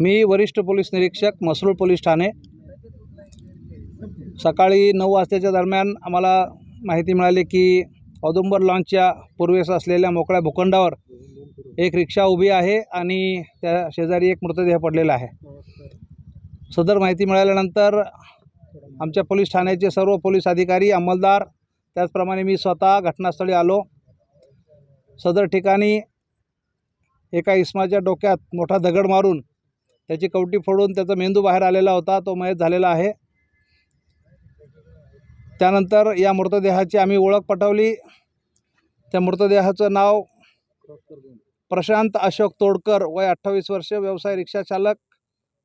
मी वरिष्ठ पोलीस निरीक्षक मसरूळ पोलीस ठाणे. सकाळी नऊ वाजताच्या दरम्यान आम्हाला माहिती मिळाली की औदुंबर लॉन्चच्या पूर्वेस असलेल्या मोकळ्या भूखंडावर एक रिक्षा उभी आहे आणि त्या शेजारी एक मृतदेह पडलेला आहे. सदर माहिती मिळाल्यानंतर आमच्या पोलीस ठाण्याचे सर्व पोलीस अधिकारी अंमलदार त्याचप्रमाणे मी स्वतः घटनास्थळी आलो. सदर ठिकाणी एका इस्माच्या डोक्यात मोठा दगड मारून त्याची कवटी फोडून त्याचा मेंदू बाहेर आलेला होता तो मयत झालेला आहे. त्यानंतर या मृतदेहाची आम्ही ओळख पटवली. त्या मृतदेहाचं नाव प्रशांत अशोक तोडकर वय अठ्ठावीस वर्ष व्यवसाय रिक्षा चालक.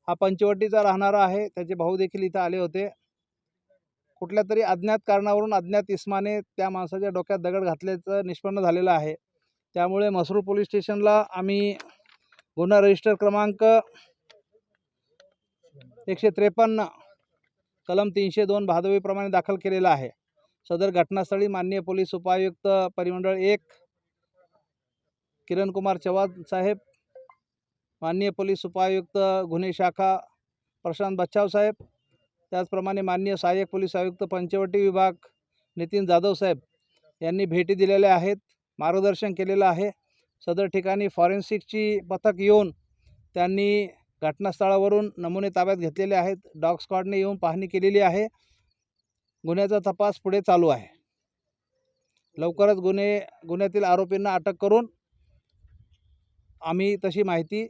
हा पंचवटीचा राहणारा आहे त्याचे भाऊ देखील इथं आले होते. कुठल्या तरी अज्ञात कारणावरून अज्ञात इस्माने त्या माणसाच्या डोक्यात दगड घातल्याचं निष्पन्न झालेलं आहे. त्यामुळे मसरूळ पोलीस स्टेशनला आम्ही गुन्हा रजिस्टर क्रमांक एकशे त्रेपन्न कलम तीनशे दोन भादवीप्रमाणे दाखल केलेला आहे. सदर घटनास्थळी माननीय पोलीस उपायुक्त परिमंडळ एक किरणकुमार चव्हाण साहेब माननीय पोलीस उपायुक्त गुन्हे शाखा प्रशांत बच्छाव साहेब त्याचप्रमाणे माननीय सहाय्यक पोलीस आयुक्त पंचवटी विभाग नितीन जाधव साहेब यांनी भेटी दिलेल्या आहेत. मार्गदर्शन केलेलं आहे. सदर ठिकाणी फॉरेन्सिकची पथक येऊन त्यांनी घटनास्थळावरून नमुने ताब्यात घेतलेले आहेत. डॉग स्क्वॉडने येऊन पाहणी केलेली आहे. गुन्ह्याचा तपास पुढे चालू आहे. लवकरच गुन्हे गुन्ह्यातील आरोपींना अटक करून आम्ही तशी माहिती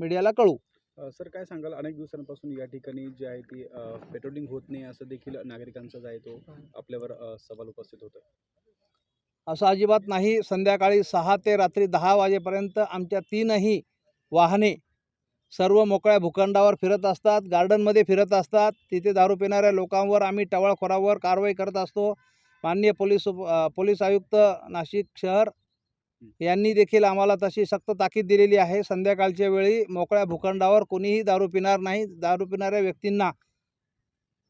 मीडियाला कळू सर काय सांगाल? अनेक दिवसांपासून या ठिकाणी जे आहे ती पेट्रोलिंग होत नाही असं देखील नागरिकांचा जो आहे तो आपल्यावर सवाल उपस्थित होतो असं अजिबात नाही. संध्याकाळी सहा ते रात्री दहा वाजेपर्यंत आमच्या तीनही वाहने सर्व मोकळ्या भूखंडावर फिरत असतात गार्डनमध्ये फिरत असतात. तिथे दारू पिणाऱ्या लोकांवर आम्ही टवाळखोरावर कारवाई करत असतो. माननीय पोलीस पोलीस आयुक्त नाशिक शहर यांनी देखील आम्हाला तशी सक्त ताकीद दिलेली आहे. संध्याकाळच्या वेळी मोकळ्या भूखंडावर कोणीही दारू पिणार नाही. दारू पिणाऱ्या व्यक्तींना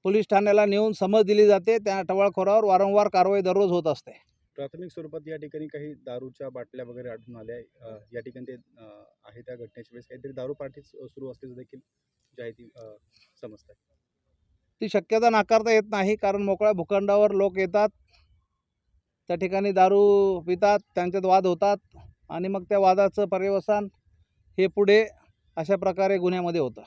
पोलीस ठाण्याला नेऊन समज दिली जाते. त्या टवाळखोरावर वारंवार कारवाई दररोज होत असते. प्राथमिक स्वरूपात या ठिकाणी काही दारूच्या बाटल्या वगैरे आढळून आल्या या ठिकाणी ते आहे त्या घटनेच्या वेळेस काहीतरी दारू पार्टी सुरू असल्याचं देखील जे आहे ती अ, समजत आहे ती शक्यता नाकारता येत नाही कारण मोकळ्या भूखंडावर लोक येतात. त्या ठिकाणी दारू पितात त्यांच्यात वाद होतात आणि मग त्या वादाचं पर्यवसान हे पुढे अशा प्रकारे गुन्ह्यामध्ये होतं.